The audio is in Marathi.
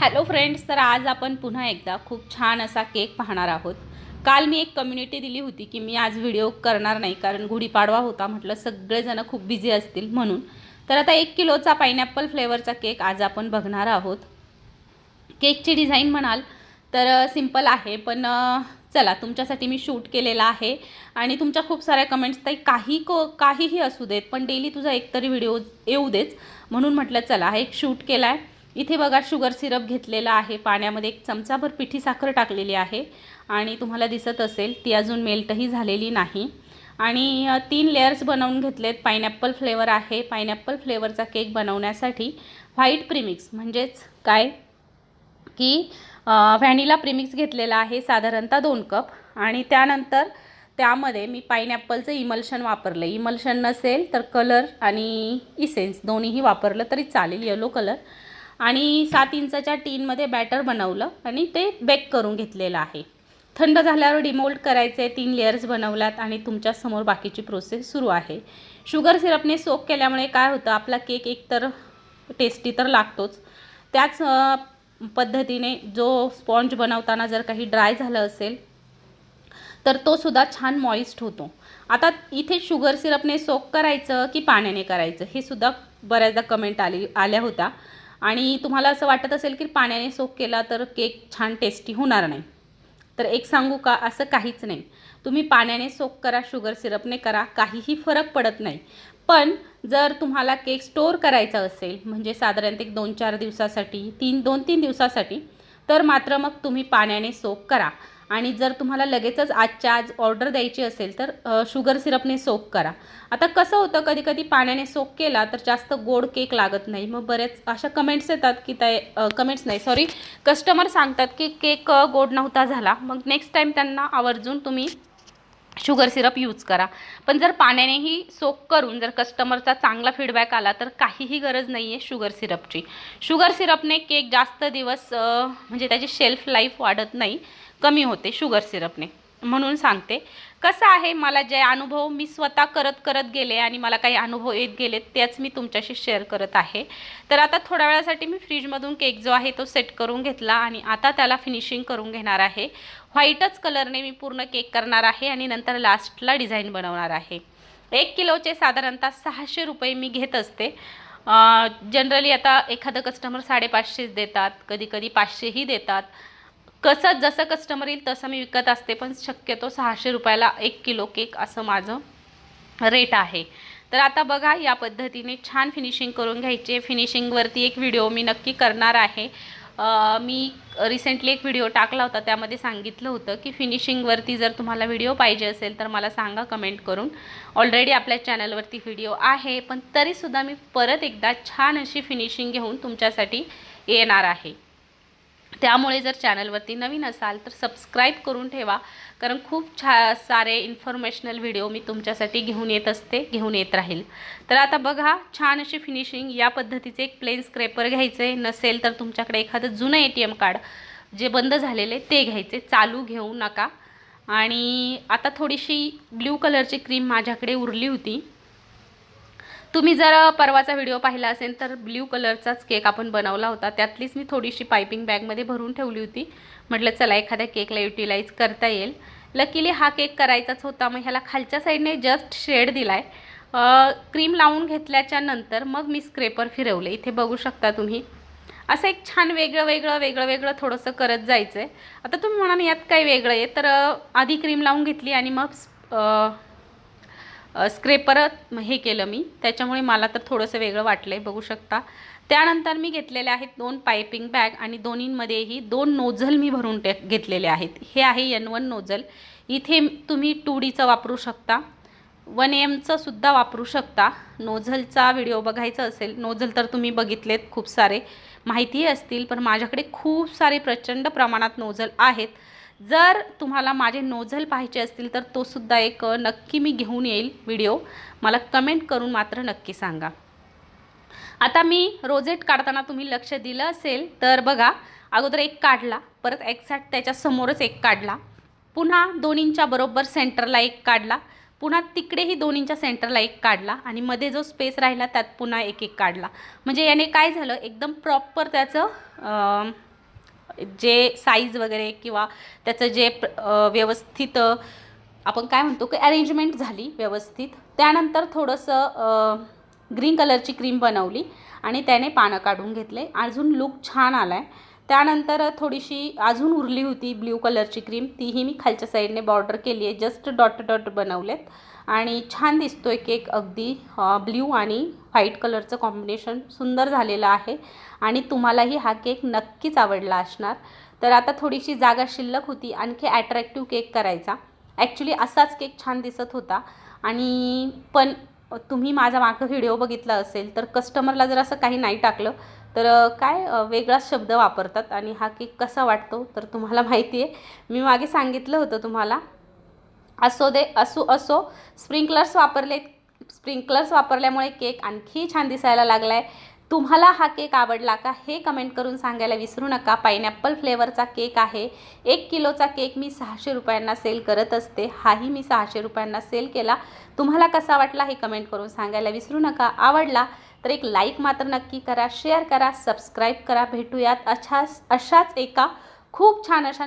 हॅलो फ्रेंड्स तर आज आपण पुन्हा एकदा खूप छान असा केक पाहणार आहोत. काल मी एक कम्युनिटी दिली होती की मी आज व्हिडिओ करणार नाही कारण गुढीपाडवा होता म्हटलं सगळेजणं खूप बिझी असतील म्हणून. तर आता एक किलोचा पायनॅपल फ्लेवरचा केक आज आपण बघणार आहोत. केकची डिझाईन म्हणाल तर सिंपल आहे पण चला तुमच्यासाठी मी शूट केलेला आहे आणि तुमच्या खूप साऱ्या कमेंट्स ताई काही को काहीही असू देत पण डेली तुझा एकतरी व्हिडिओ येऊ देच म्हणून म्हटलं चला हा एक शूट केला आहे इथे बघा शुगर सिरप घेतलेला आहे. पाण्यामध्ये एक चमचाभर पिठी साखर टाकलेली आहे. आणि तुम्हाला दिसत असेल ती अजून मेल्टही झालेली नाही. आणि तीन लेयर्स बनवून घेतलेत. पायनॅप्पल फ्लेवर आहे. पायनॅप्पल फ्लेवरचा केक बनवण्यासाठी व्हाईट प्रिमिक्स म्हणजेच काय? की व्हॅनिला प्रिमिक्स घेतलेला आहे साधारणतः दोन कप आणि त्यानंतर त्यामध्ये मी पायनॅप्पलचं इमल्शन वापरलं. इमल्शन नसेल तर कलर आणि इसेन्स दोन्हीही वापरलं तरी चालेल येलो कलर आणि सात इंचाच्या टीनमध्ये बॅटर बनवलं आणि ते बेक करून घेतलेलं आहे. थंड झाल्यावर डिमोल्ड करायचे तीन लेयर्स बनवल्यात आणि तुमच्यासमोर बाकीची प्रोसेस सुरू आहे. शुगर सिरपने सोक केल्यामुळे काय होतं आपला केक एकतर टेस्टी तर लागतोच. त्याच पद्धतीने जो स्पॉन्ज बनवताना जर काही ड्राय झालं असेल तर तो सुद्धा छान मॉइस्ट होतो. आता इथे शुगर सिरपने सोक करायचं की पाण्याने करायचं हे सुद्धा बऱ्याचदा कमेंट आली आल्या होत्या. आणि तुम्हाला असं वाटत असेल की पाण्याने सोक केला तर केक छान टेस्टी होणार नाही. तर एक सांगू का? असं काहीच नाही. तुम्ही पाण्याने सोक करा शुगर सिरपने करा काहीही फरक पडत नाही. पण जर तुम्हाला केक स्टोअर करायचा असेल म्हणजे साधारणतः एक दोन चार दिवसासाठी तीन दोन तीन दिवसासाठी तर मात्र मग तुम्ही पाण्याने सोक करा. आणि जर तुम्हाला लगेचच आजच्या आज ऑर्डर द्यायची असेल तर शुगर सिरपने सोक करा. आता कसं होतं कधी कधी पाण्याने सोक केला तर जास्त गोड केक लागत नाही. मग बरेच अशा कमेंट्स येतात की त्या कमेंट्स नाही सॉरी कस्टमर सांगतात की केक गोड नव्हता झाला. मग नेक्स्ट टाईम त्यांना आवर्जून तुम्ही शुगर सिरप यूज करा. पण जर पाण्यानेही सोक करून जर कस्टमरचा चांगला फीडबॅक आला तर काहीही गरज नाही आहे शुगर सिरपची. शुगर सिरपने केक जास्त दिवस म्हणजे त्याची शेल्फ लाईफ वाढत नाही कमी होते शुगर सिरपने. म्हणून सांगते कसं आहे? मला जे अनुभव मी स्वतः करत करत गेले आणि मला काही अनुभव येत गेले त्याच मी तुमच्याशी शेअर करत आहे. तर आता थोड्या वेळासाठी मी फ्रीजमधून केक जो आहे तो सेट करून घेतला आणि आता त्याला फिनिशिंग करून घेणार आहे. व्हाईटच कलरने मी पूर्ण केक करणार आहे आणि नंतर लास्टला डिझाईन बनवणार आहे. एक किलोचे साधारणतः सहाशे रुपये मी घेत असते. जनरली आता एखादं कस्टमर साडेपाचशेच देतात कधी कधी पाचशेही देतात. कसं जसं कस्टमर येईल तसं मी विकत असते पण शक्यतो सहाशे रुपयाला एक किलो केक असं माझं रेट आहे. तर आता बघा या पद्धतीने छान फिनिशिंग करून घ्यायचे. फिनिशिंगवरती एक व्हिडिओ मी नक्की करणार आहे. मी रिसेंटली एक व्हिडिओ टाकला होता त्यामध्ये सांगितलं होतं की फिनिशिंगवरती जर तुम्हाला व्हिडिओ पाहिजे असेल तर मला सांगा कमेंट करून. ऑलरेडी आपल्या चॅनलवरती व्हिडिओ आहे पण तरीसुद्धा मी परत एकदा छान अशी फिनिशिंग घेऊन तुमच्यासाठी येणार आहे. त्यामुळे जर चॅनलवरती नवीन असाल तर सबस्क्राईब करून ठेवा. कारण खूप छा सारे इन्फॉर्मेशनल व्हिडिओ मी तुमच्यासाठी घेऊन येत असते घेऊन येत राहील. तर आता बघा छान अशी फिनिशिंग या पद्धतीचे एक प्लेन स्क्रेपर घ्यायचे. नसेल तर तुमच्याकडे एखादं जुनं ए टी एम कार्ड जे बंद झालेले ते घ्यायचे. चालू घेऊ नका. आणि आता थोडीशी ब्ल्यू कलरची क्रीम माझ्याकडे उरली होती. तुम्ही जर परवाचा व्हिडिओ पाहिला असेल तर ब्ल्यू कलरचाच केक आपण बनवला होता. त्यातलीच मी थोडीशी पायपिंग बॅगमध्ये भरून ठेवली होती. म्हटलं चला एखाद्या केकला युटिलाइज करता येईल. लकीली हा केक करायचाच होता. मग ह्याला खालच्या साईडने जस्ट शेड दिला आहे क्रीम लावून घेतल्याच्या नंतर मग मी स्क्रेपर फिरवले. इथे बघू शकता तुम्ही. असं एक छान वेगळं वेगळं वेगळं वेगळं थोडंसं करत जायचं आहे आता तुम्ही म्हणाल यात काय वेगळं आहे? तर आधी क्रीम लावून घेतली आणि मग स्क्रेपरत स्क्रेपर हे केलं मी. त्याच्यामुळे मला तर थोडंसं वेगळं वाटलं आहे बघू शकता. त्यानंतर मी घेतलेले आहेत दोन पायपिंग बॅग आणि दोन्हींमध्येही दोन नोझल मी भरून टे घेतलेले आहेत. हे आहे एन वन नोझल इथे तुम्ही टू डीचं वापरू शकता. वन एमचं सुद्धा वापरू शकता. नोझलचा व्हिडिओ बघायचा असेल नोझल तर तुम्ही बघितलेत खूप सारे. माहितीही असतील पण माझ्याकडे खूप सारे प्रचंड प्रमाणात नोझल आहेत. जर तुम्हाला माझे नोझल पाहायचे असतील तर तो सुद्धा एक नक्की मी घेऊन येईल व्हिडिओ. मला कमेंट करून मात्र नक्की सांगा. आता मी रोजेट काढताना तुम्ही लक्ष दिलं असेल तर बघा अगोदर एक काढला परत एक्झॅक्ट त्याच्यासमोरच एक काढला. पुन्हा दोन्हींच्या बरोबर सेंटरला एक काढला. पुन्हा तिकडेही दोन्हींच्या सेंटरला एक काढला आणि मध्ये जो स्पेस राहिला त्यात पुन्हा एक एक काढला. म्हणजे याने काय झालं एकदम प्रॉपर त्याचं जे साईज वगैरे किंवा त्याचं जे प्र- व्यवस्थित आपण काय म्हणतो की अरेंजमेंट झाली व्यवस्थित त्यानंतर थोडंसं ग्रीन कलरची क्रीम बनवली आणि त्याने पानं काढून घेतले. अजून लूक छान आला आहे त्यानंतर थोडीशी अजून उरली होती ब्ल्यू कलरची क्रीम. तीही मी खालच्या साईडने बॉर्डर केली आहे. जस्ट डॉट डॉट बनवलेत. आणि छान दिसतोय केक अगदी ब्ल्यू आणि व्हाईट कलरचं कॉम्बिनेशन. सुंदर झालेलं आहे. आणि तुम्हालाही हा केक नक्कीच आवडला असणार. तर आता थोडीशी जागा शिल्लक होती. आणखी ॲट्रॅक्टिव्ह केक करायचा. ॲक्च्युली असाच केक छान दिसत होता. आणि पण तुम्ही माझा मागं व्हिडिओ बघितला असेल तर कस्टमरला जर असं काही नाही टाकलं तर काय वेगळाच शब्द वापरतात आणि हा केक कसा वाटतो तर तुम्हाला माहिती आहे. मी मागे सांगितलं होतं तुम्हाला. असो दे असो असो स्प्रिंकलर्स वापरले स्प्रिंकलर्स वापरल्यामुळे केक आणखी छान दिसायला लागला आहे तुम्हाला हा केक आवडला का हे कमेंट करून सांगायला विसरू नका. पायनॅपल फ्लेवरचा केक आहे. एक किलोचा केक मी सहाशे रुपयांना सेल करत असते. हाही मी सहाशे रुपयांना सेल केला. तुम्हाला कसा वाटला हे कमेंट करून सांगायला विसरू नका. आवडला तर एक लाईक मात्र नक्की करा शेअर करा सबस्क्राईब करा. भेटूयात अशाच अशाच एका खूप छान अशा